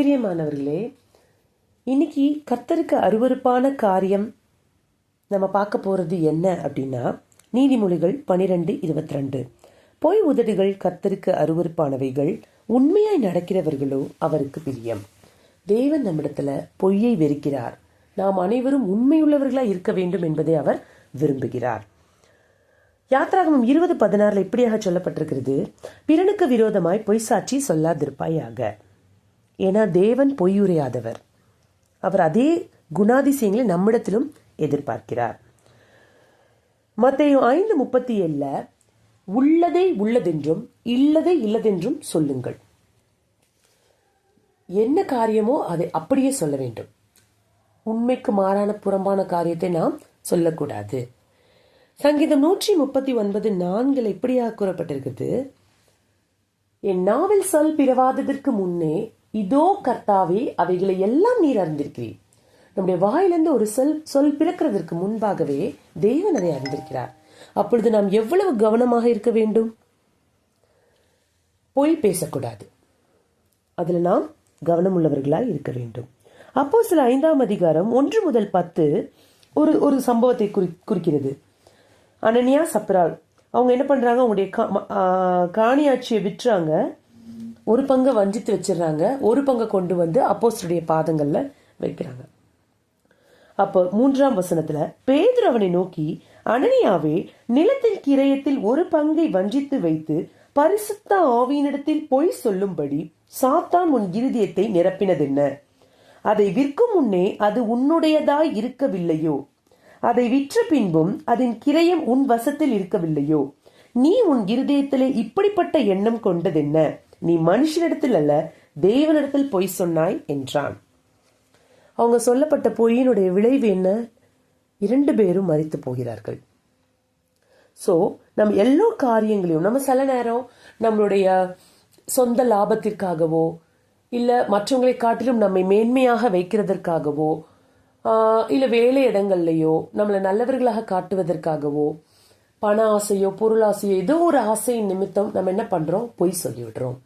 பிரியமானவர்களே இன்னைக்கு கர்த்தருக்கு அருவருப்பான காரியம் நம்ம பார்க்க போகிறது என்ன அப்படின்னா நீதிமொழிகள் பனிரெண்டு இருபத்தி ரெண்டு பொய் உதடுகள் கர்த்தருக்கு அருவருப்பானவைகள் உண்மையாய் நடக்கிறவர்களோ அவருக்கு பிரியம். தேவன் நம்மிடத்துல பொய்யை வெறுக்கிறார். நாம் அனைவரும் உண்மையுள்ளவர்களாக இருக்க வேண்டும் என்பதை அவர் விரும்புகிறார். யாத்ராகமம் இருபது பதினாறில் இப்படியாக சொல்லப்பட்டிருக்கிறது பிறனுக்கு விரோதமாய் பொய் சாட்சி சொல்லாதிருப்பாயாக. ஏன்னா தேவன் பொய்யுரையாதவர். அவர் அதே குணாதிசயங்களை நம்மிடத்திலும் எதிர்பார்க்கிறார். மத்தையும் ஐந்து முப்பத்தி ஏழில் உள்ளதை உள்ளதென்றும் இல்லதை இல்லதென்றும் சொல்லுங்கள். என்ன காரியமோ அதை அப்படியே சொல்ல வேண்டும். உண்மைக்கு மாறான புறம்பான காரியத்தை நாம் சொல்லக்கூடாது. சங்கீதம் நூற்றி முப்பத்தி ஒன்பது நான்கில் இப்படியாக கூறப்பட்டிருக்கிறது என் நாவில் சொல் பிறவாததற்கு முன்னே இதோ கர்த்தாவே அவைகளை எல்லாம் நீர் அறிந்திருக்கிறீர். நம்முடைய வாயிலிருந்து ஒரு சொல் சொல் பிறக்கிறதற்கு முன்பாகவே தேவன் அதை அறிந்திருக்கிறார். அப்பொழுது நாம் எவ்வளவு கவனமாக இருக்க வேண்டும்? பொய் பேசக்கூடாது. அதில் நாம் கவனமுள்ளவர்களாய் இருக்க வேண்டும். அப்போ சில ஐந்தாம் அதிகாரம் ஒன்று முதல் பத்து ஒரு ஒரு சம்பவத்தை குறி குறிக்கிறது. அனன்யா சப்ரால் அவங்க என்ன பண்ணுறாங்க அவங்களுடைய கா- காணியாட்சியை விற்றாங்க. ஒரு பங்கை வஞ்சித்து வச்சிடுறாங்க ஒரு பங்கை கொண்டு வந்து அப்போஸ்டுடைய பாதங்களில் வைக்கிறாங்க. அப்போ மூன்றாம் வசனத்துல பேதுரு அவனை நோக்கி அனனியாவே நிலத்தின் கிரயத்தில் ஒரு பங்கை வஞ்சித்து வைத்து பரிசுத்த ஆவியினிடத்தில் பொய் சொல்லும்படி சாத்தான் உன் இருதயத்தை நிரப்பினதென்ன? அதை விற்கும் முன்னே அது உன்னுடையதாய் இருக்கவில்லையோ? அதை விற்ற பின்பும் அதன் கிரயம் உன் வசத்தில் இருக்கவில்லையோ? நீ உன் இருதயத்திலே இப்படிப்பட்ட எண்ணம் கொண்டதென்ன? நீ மனுஷனிடத்தில் அல்ல தேவனிடத்தில் பொய் சொன்னாய் என்றான். அவங்க சொல்லப்பட்ட பொய்யினுடைய விளைவு என்ன? இரண்டு பேரும் மறித்து போகிறார்கள். சோ நம்ம எல்லா காரியங்களையும் நம்ம சில நேரம் நம்மளுடைய சொந்த லாபத்திற்காகவோ இல்ல மற்றவங்களை காட்டிலும் நம்மை மேன்மையாக வைக்கிறதற்காகவோ இல்லை இல்ல வேலை இடங்கள்லையோ நம்மளை நல்லவர்களாக காட்டுவதற்காகவோ பண ஆசையோ பொருளாசையோ ஏதோ ஒரு ஆசையின் நிமித்தம் நம்ம என்ன பண்றோம்? பொய் சொல்லிவிடுறோம்.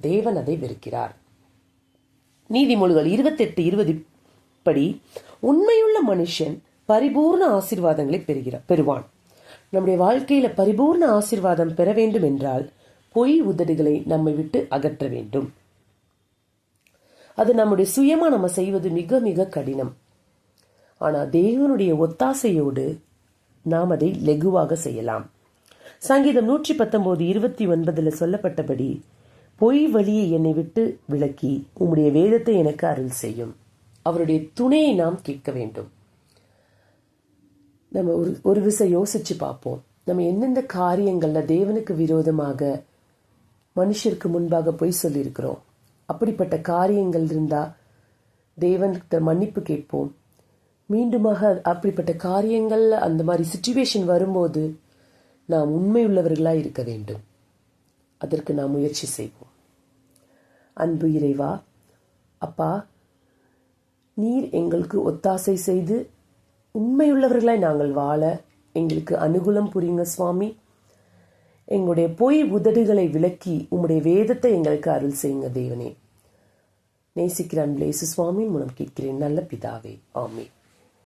தேவன் அதை வெறுக்கிறார். நீதிமொழிகள் இருபத்தெட்டு இருபது படி உண்மையுள்ள மனுஷன் பரிபூர்ண ஆசிர்வாதங்களை பெறுகிறார் பெறுவான். நம்முடைய வாழ்க்கையில பரிபூர்ண ஆசீர்வாதம் பெற வேண்டும் என்றால் பொய் உதடுகளை நம்மை விட்டு அகற்ற வேண்டும். அது நம்முடைய சுயமா நம்ம செய்வது மிக மிக கடினம். ஆனா தேவனுடைய ஒத்தாசையோடு நாம் அதை லெகுவாக செய்யலாம். சங்கீதம் நூற்றி பத்தொன்பது இருபத்தி ஒன்பதுல சொல்லப்பட்டபடி பொய் வழியை என்னை விட்டு விலக்கி உம்முடைய வேதத்தை எனக்கு அருள் செய்யும். அவருடைய துணையை நாம் கேட்க வேண்டும். நம்ம ஒரு ஒரு விசை யோசிச்சு பார்ப்போம். நம்ம எந்தெந்த காரியங்கள்ல தேவனுக்கு விரோதமாக மனுஷருக்கு முன்பாக பொய் சொல்லியிருக்கிறோம். அப்படிப்பட்ட காரியங்கள் இருந்தால் தேவன்கிட்ட மன்னிப்பு கேட்போம். மீண்டுமாக அப்படிப்பட்ட காரியங்களில் அந்த மாதிரி சுச்சுவேஷன் வரும்போது நாம் உண்மையுள்ளவர்களா இருக்க வேண்டும். அதற்கு நாம் முயற்சி செய்வோம். அன்பு இறைவா அப்பா நீர் எங்களுக்கு ஒத்தாசை செய்து உண்மையுள்ளவர்களாய் நாங்கள் வாழ எங்களுக்கு அனுகூலம் புரியுங்க சுவாமி. எங்களுடைய பொய் உதடுகளை விலக்கி உம்முடைய வேதத்தை எங்களுக்கு அருள் செய்யுங்க தேவனே. நேசிக்கிற அன்பு இயேசு சுவாமி மூலம் கேட்கிறேன் நல்ல பிதாவே. ஆமே